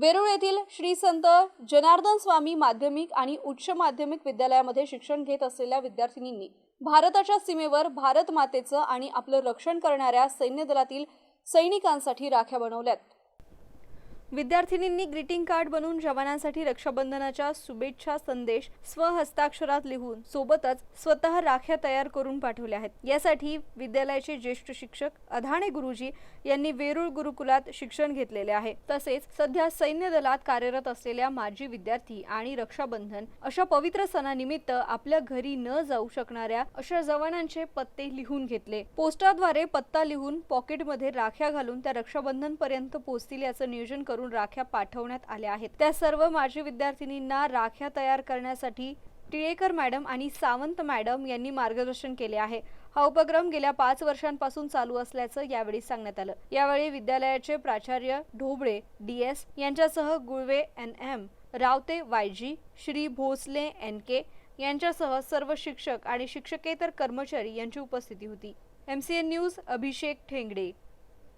वेरूळ येथील श्री संत जनार्दन स्वामी माध्यमिक आणि उच्च माध्यमिक विद्यालयामध्ये शिक्षण घेत असलेल्या विद्यार्थिनींनी भारताच्या सीमेवर भारत मातेचं आणि आपलं रक्षण करणाऱ्या सैन्य दलातील सैनिकांसाठी राख्या बनवल्यात. विद्यार्थिनींनी ग्रीटिंग कार्ड बनवून जवानांसाठी रक्षाबंधनाच्या शुभेच्छा संदेश स्वहस्ताक्षरात लिहून सोबतच स्वतः राख्या तयार करून पाठवल्या आहेत. यासाठी विद्यालयाचे ज्येष्ठ शिक्षक अधाणे गुरुजी यांनी वेरूळ गुरुकुलात शिक्षण घेतलेले आहे. तसेच सध्या सैन्य दलात कार्यरत असलेल्या माजी विद्यार्थी आणि रक्षाबंधन अशा पवित्र सणानिमित्त आपल्या घरी न जाऊ शकणाऱ्या अशा जवानांचे पत्ते लिहून घेतले. पोस्टाद्वारे पत्ता लिहून पॉकेटमध्ये राख्या घालून त्या रक्षाबंधन पर्यंत पोहोचतील याचं नियोजन करून राख्या पाठवण्यात आल्या आहेत. त्या सर्व माजी विद्यार्थिनींना राख्या तयार करण्यासाठी टिळेकर मॅडम आणि सावंत मॅडम यांनी मार्गदर्शन केले आहे. हा उपक्रम गेल्या पाच वर्षांपासून चालू असल्याचं यावेळी सांगण्यात आलं. यावेळी विद्यालयाचे प्राचार्य ढोबळे डी एस यांच्यासह Gulve N M Raote YG Shri Bhosale N K यांच्यासह सर्व शिक्षक आणि शिक्षकेतर कर्मचारी यांची उपस्थिती होती. M C N news Abhishek Thengade.